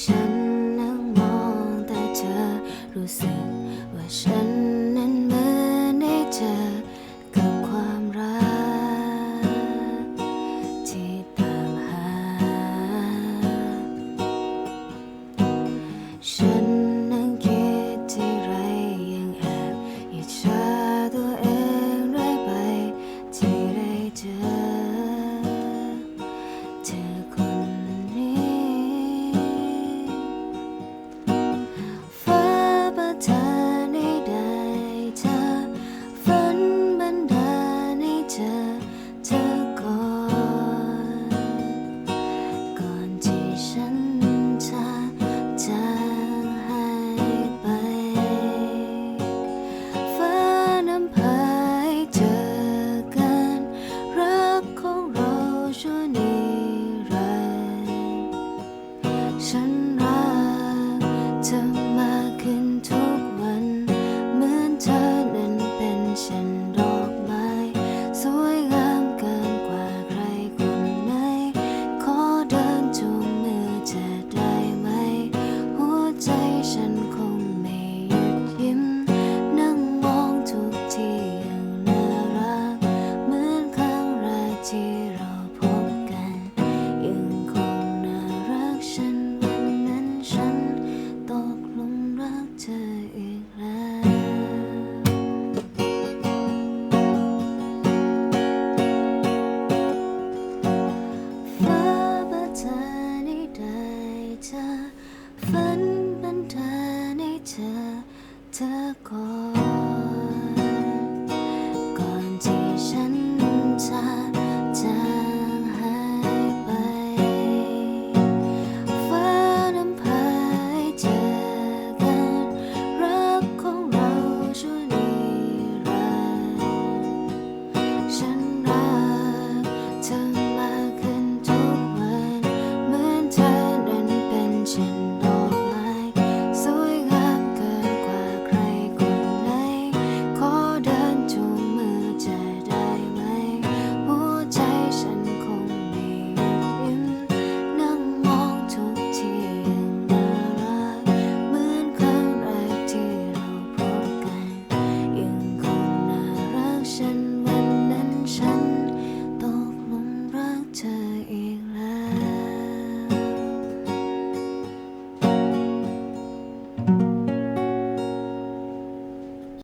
ฉันนั่งมองแต่เธอ รู้สึกว่าฉันนั้นเหมือนได้เจอกับความรัก ที่ตามหาฉัน ฟ้าประนให้ได้เธอฝันบัดาลให้เธอเธอก็